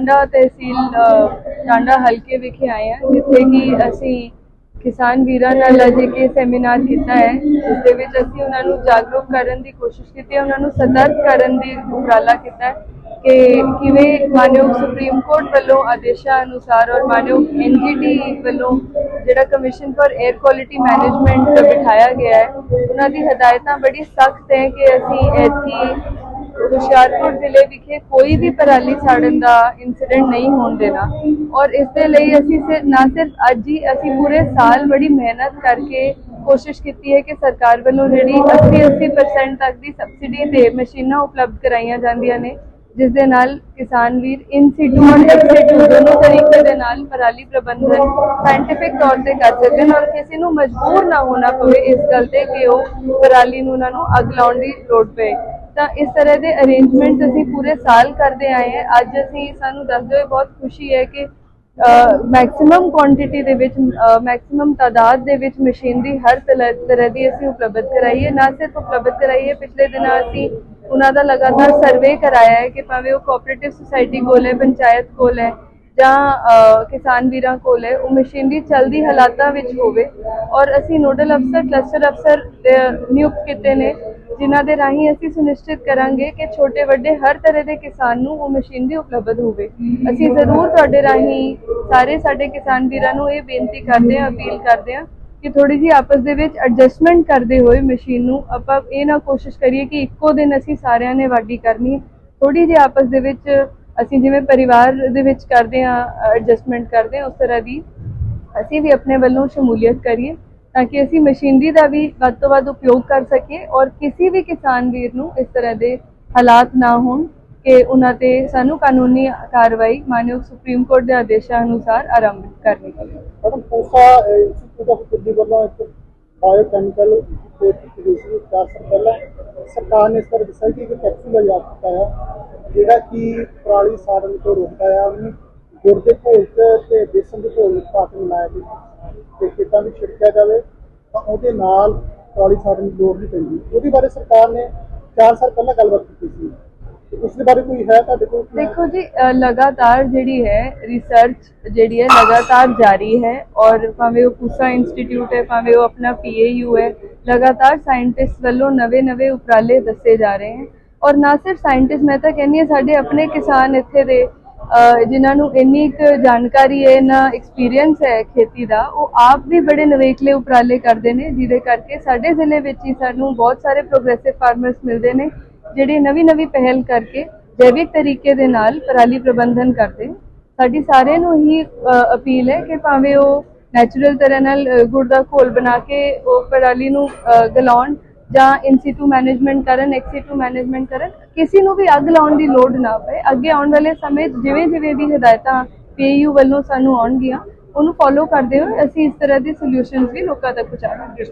ਟਾਂਡਾ ਤਹਿਸੀਲ ਟਾਂਡਾ ਹਲਕੇ ਵਿਖੇ ਆਏ ਹਾਂ, ਜਿੱਥੇ ਕਿ ਅਸੀਂ ਕਿਸਾਨ ਵੀਰਾਂ ਨਾਲ ਅਜੇ ਕੇ ਸੈਮੀਨਾਰ ਕੀਤਾ ਹੈ। ਜਿਸ ਦੇ ਵਿੱਚ ਅਸੀਂ ਉਹਨਾਂ ਨੂੰ ਜਾਗਰੂਕ ਕਰਨ ਦੀ ਕੋਸ਼ਿਸ਼ ਕੀਤੀ ਹੈ, ਉਹਨਾਂ ਨੂੰ ਸਤਰਕ ਕਰਨ ਦੀ ਉਪਰਾਲਾ ਕੀਤਾ ਹੈ ਕਿ ਕਿਵੇਂ ਮਾਨਯੋਗ ਸੁਪਰੀਮ ਕੋਰਟ ਵੱਲੋਂ ਆਦੇਸ਼ਾਂ ਅਨੁਸਾਰ ਔਰ ਮਾਨਯੋਗ ਐਨਜੀਟੀ ਵੱਲੋਂ ਜਿਹੜਾ commission for air quality management ਬਿਠਾਇਆ ਗਿਆ ਹੈ, ਉਹਨਾਂ ਦੀ ਹਦਾਇਤਾਂ ਬੜੀ ਸਖਤ ਹੈ ਕਿ ਅਸੀਂ ਐਤਕੀ ਹੁਸ਼ਿਆਰਪੁਰ ਜ਼ਿਲ੍ਹੇ ਵਿਖੇ ਕੋਈ ਵੀ ਪਰਾਲੀ ਸਾੜਨ ਦਾ ਇਨਸੀਡੈਂਟ ਨਹੀਂ ਹੋਣ ਦੇਣਾ। ਔਰ ਇਸ ਦੇ ਲਈ ਅਸੀਂ ਨਾ ਸਿਰਫ ਅੱਜ ਹੀ ਅਸੀਂ ਪੂਰੇ ਸਾਲ ਬੜੀ ਮਿਹਨਤ ਕਰਕੇ ਕੋਸ਼ਿਸ਼ ਕੀਤੀ ਹੈ ਕਿ ਸਰਕਾਰ ਵੱਲੋਂ ਜਿਹੜੀ 80-80% ਤੱਕ ਦੀ ਸਬਸਿਡੀ ਤੇ ਮਸ਼ੀਨਾਂ ਉਪਲਬਧ ਕਰਾਈਆਂ ਜਾਂਦੀਆਂ ਨੇ, ਜਿਸ ਦੇ ਨਾਲ ਕਿਸਾਨ ਵੀਰ ਇਨ ਸਿਟੂ ਔਰ ਐਕਸ ਸਿਟੂ ਦੋਨੋਂ ਤਰੀਕੇ ਦੇ ਨਾਲ ਪਰਾਲੀ ਪ੍ਰਬੰਧਨ ਸਾਇੰਟਿਫਿਕ ਤੌਰ ਤੇ ਕਰ ਸਕਦੇ ਹਨ ਔਰ ਕਿਸੇ ਨੂੰ ਮਜਬੂਰ ਨਾ ਹੋਣਾ ਪਵੇ ਇਸ ਗੱਲ ਤੇ ਕਿ ਉਹ ਪਰਾਲੀ ਨੂੰ ਉਹਨਾਂ ਨੂੰ ਅੱਗ ਲਾਉਣ ਦੀ ਲੋੜ ਪਏ। ਤਾਂ ਇਸ ਤਰ੍ਹਾਂ ਦੇ ਅਰੇਂਜਮੈਂਟ ਅਸੀਂ ਪੂਰੇ ਸਾਲ ਕਰਦੇ ਆਏ ਹਾਂ। ਅੱਜ ਅਸੀਂ ਸਾਨੂੰ ਦੱਸਦੇ ਹੋਏ ਬਹੁਤ ਖੁਸ਼ੀ ਹੈ ਕਿ ਮੈਕਸਿਮਮ ਕੁਆਂਟੀਟੀ ਦੇ ਵਿੱਚ ਮੈਕਸਿਮਮ ਤਾਦਾਦ ਦੇ ਵਿੱਚ ਮਸ਼ੀਨਰੀ ਹਰ ਤਲ- ਤਰ੍ਹਾਂ ਦੀ ਅਸੀਂ ਉਪਲਬਧ ਕਰਾਈ ਹੈ। ਨਾ ਸਿਰਫ ਉਪਲਬਧ ਕਰਾਈ ਹੈ, ਪਿਛਲੇ ਦਿਨਾਂ ਅਸੀਂ ਉਹਨਾਂ ਦਾ ਲਗਾਤਾਰ ਸਰਵੇ ਕਰਾਇਆ ਹੈ ਕਿ ਭਾਵੇਂ ਉਹ ਕੋਆਪਰੇਟਿਵ ਸੁਸਾਇਟੀ ਕੋਲ ਹੈ, ਪੰਚਾਇਤ ਕੋਲ ਹੈ ਜਾਂ ਕਿਸਾਨ ਵੀਰਾਂ ਕੋਲ ਹੈ, ਉਹ ਮਸ਼ੀਨਰੀ ਚਲਦੀ ਹਾਲਾਤਾਂ ਵਿੱਚ ਹੋਵੇ। ਔਰ ਅਸੀਂ ਨੋਡਲ ਅਫਸਰ ਕਲਸਟਰ ਅਫਸਰ ਨਿਯੁਕਤ ਕੀਤੇ ਨੇ। ਜਿਨ੍ਹਾਂ ਦੇ ਰਾਹੀਂ ਅਸੀਂ ਸੁਨਿਸ਼ਚਿਤ ਕਰਾਂਗੇ ਕਿ ਛੋਟੇ ਵੱਡੇ ਹਰ ਤਰ੍ਹਾਂ ਦੇ ਕਿਸਾਨ ਨੂੰ ਉਹ ਮਸ਼ੀਨਰੀ ਉਪਲਬਧ ਹੋਵੇ। ਅਸੀਂ ਜ਼ਰੂਰ ਤੁਹਾਡੇ ਰਾਹੀਂ ਸਾਰੇ ਸਾਡੇ ਕਿਸਾਨ ਵੀਰਾਂ ਨੂੰ ਇਹ ਬੇਨਤੀ ਕਰਦੇ ਹਾਂ, ਅਪੀਲ ਕਰਦੇ ਹਾਂ ਕਿ ਥੋੜੀ ਜਿਹੀ ਆਪਸ ਦੇ ਵਿੱਚ ਐਡਜਸਟਮੈਂਟ ਕਰਦੇ ਹੋਏ ਮਸ਼ੀਨ ਨੂੰ ਆਪਾਂ ਇਹ ਨਾ ਕੋਸ਼ਿਸ਼ ਕਰੀਏ ਕਿ ਇੱਕੋ ਦਿਨ ਅਸੀਂ ਸਾਰਿਆਂ ਨੇ ਵਾਢੀ ਕਰਨੀ ਥੋੜੀ ਜਿਹੀ ਆਪਸ ਦੇ ਵਿੱਚ ਅਸੀਂ ਜਿਵੇਂ ਪਰਿਵਾਰ ਦੇ ਵਿੱਚ ਕਰਦੇ ਹਾਂ ਐਡਜਸਟਮੈਂਟ ਕਰਦੇ ਹਾਂ, ਉਸ ਤਰ੍ਹਾਂ ਦੀ ਅਸੀਂ ਵੀ ਆਪਣੇ ਵੱਲੋਂ ਸ਼ਮੂਲੀਅਤ ਕਰੀਏ। ਤਾਂ ਕਿ ਅਸੀਂ ਮਸ਼ੀਨਰੀ ਦਾ ਵੀ ਵੱਧ ਤੋਂ ਵੱਧ ਉਪਯੋਗ ਕਰ ਸਕੀਏ ਔਰ ਕਿਸੇ ਵੀ ਕਿਸਾਨ ਵੀਰ ਨੂੰ ਇਸ ਤਰ੍ਹਾਂ ਦੇ ਹਾਲਾਤ ਨਾ ਹੋਣ ਕਿ ਉਹਨਾਂ ਤੇ ਸਾਨੂੰ ਕਾਨੂੰਨੀ ਕਾਰਵਾਈ ਮਾਨਯੋਗ ਸੁਪਰੀਮ ਕੋਰਟ ਦੇ ਆਦੇਸ਼ਾਂ ਅਨੁਸਾਰ ਆਰੰਭ ਕਰਨੀ ਪਵੇ। Madam, Pusa institute of Delhi ਵੱਲੋਂ ਇੱਕ ਬਾਇਓਕੈਮੀਕਲ ਤੇ ਚਾਰ ਸਾਲ ਪਹਿਲਾਂ ਸਰਕਾਰ ਨੇ ਇਸ ਪਰ ਦੱਸਿਆ ਇੱਕ ਕੈਪਸੂਲ ਇਜਾਦ ਕੀਤਾ ਹੈ, ਜਿਹੜਾ ਕਿ ਪਰਾਲੀ ਸਾੜਨ ਤੋਂ ਰੋਕਦਾ ਹੈ। ਉਹਨੂੰ ਗੁੜ ਘੋਲ ਤੇ ਬੇਸਨ ਦੇ ਘੋਲ ਵਿੱਚ ਪਾ ਮਿਲਾਇਆ ਜਾਵੇ ਤੇ ਖੇਤਾਂ ਵਿੱਚ ਛਿੜਕਿਆ ਜਾਵੇ ਤਾਂ ਉਹਦੇ ਨਾਲ ਪਰਾਲੀ ਸਾੜਨ ਦੀ ਲੋੜ ਨਹੀਂ ਪੈਂਦੀ। ਉਹਦੇ ਬਾਰੇ ਸਰਕਾਰ ਨੇ 4 ਸਾਲ ਪਹਿਲਾਂ ਗੱਲਬਾਤ ਕੀਤੀ ਸੀ। ਤੇ ਉਸ ਦੇ ਬਾਰੇ ਕੋਈ ਹੈ ਤੁਹਾਡੇ ਕੋਲ? ਦੇਖੋ ਜੀ ਅ, ਲਗਾਤਾਰ ਜਿਹੜੀ ਹੈ ਰਿਸਰਚ ਜਿਹੜੀ ਹੈ ਲਗਾਤਾਰ ਜਾਰੀ ਹੈ ਔਰ ਭਾਵੇਂ ਉਹ ਪੂਸਾ ਇੰਸਟੀਚਿਊਟ ਹੈ ਭਾਵੇਂ ਉਹ ਆਪਣਾ ਪੀਏਯੂ ਹੈ ਲਗਾਤਾਰ ਸਾਇੰਟਿਸਟ ਵੱਲੋਂ ਨਵੇਂ-ਨਵੇਂ ਉਪਰਾਲੇ ਦੱਸੇ ਜਾ ਰਹੇ ਹਨ ਔਰ ਨਾ ਸਿਰਫ ਸਾਇੰਟਿਸਟ ਮੈਂ ਤਾਂ ਕਹਿੰਦੀ ਹਾਂ ਸਾਡੇ ਆਪਣੇ ਕਿਸਾਨ ਇੱਥੇ ਦੇ ਅ, ਜਿਨ੍ਹਾਂ ਨੂੰ ਇੰਨੀ ਕੁ ਜਾਣਕਾਰੀ ਹੈ ਨਾ ਐਕਸਪੀਰੀਅੰਸ ਹੈ ਖੇਤੀ ਦਾ, ਉਹ ਆਪ ਵੀ ਬੜੇ ਨਵੇਕਲੇ ਉਪਰਾਲੇ ਕਰਦੇ ਨੇ, ਜਿਹਦੇ ਕਰਕੇ ਸਾਡੇ ਜ਼ਿਲ੍ਹੇ ਵਿੱਚ ਹੀ ਸਾਨੂੰ ਬਹੁਤ ਸਾਰੇ ਪ੍ਰੋਗਰੈਸਿਵ ਫਾਰਮਰਸ ਮਿਲਦੇ ਨੇ, ਜਿਹੜੇ ਨਵੀਂ-ਨਵੀਂ ਪਹਿਲ ਕਰਕੇ ਜੈਵਿਕ ਤਰੀਕੇ ਦੇ ਨਾਲ ਪਰਾਲੀ ਪ੍ਰਬੰਧਨ ਕਰਦੇ ਨੇ। ਸਾਡੀ ਸਾਰਿਆਂ ਨੂੰ ਹੀ ਅਪੀਲ ਹੈ ਕਿ ਭਾਵੇਂ ਉਹ ਨੈਚੁਰਲ ਤਰ੍ਹਾਂ ਨਾਲ ਗੁੜ ਦਾ ਘੋਲ ਬਣਾ ਕੇ ਉਹ ਪਰਾਲੀ ਨੂੰ ਗਲਾਉਣ ਜਾਂ ਇਨਸੀਟੂ ਮੈਨੇਜਮੈਂਟ ਕਰਨ ਐਕਸੀਟੂ ਮੈਨੇਜਮੈਂਟ ਕਰਨ, ਕਿਸੇ ਨੂੰ ਵੀ ਅੱਗ ਲਾਉਣ ਦੀ ਲੋੜ ਨਾ ਪਏ। ਅੱਗੇ ਆਉਣ ਵਾਲੇ ਸਮੇਂ ਜਿਵੇਂ ਜਿਵੇਂ ਵੀ ਹਦਾਇਤਾਂ ਪੀਯੂ ਵੱਲੋਂ ਸਾਨੂੰ ਆਉਣਗੀਆਂ, ਉਹਨੂੰ ਫੋਲੋ ਕਰਦੇ ਹੋਏ ਅਸੀਂ ਇਸ ਤਰ੍ਹਾਂ ਦੇ ਸੋਲੂਸ਼ਨਸ ਵੀ ਲੋਕਾਂ ਤੱਕ ਪਹੁੰਚਾਵਾਂਗੇ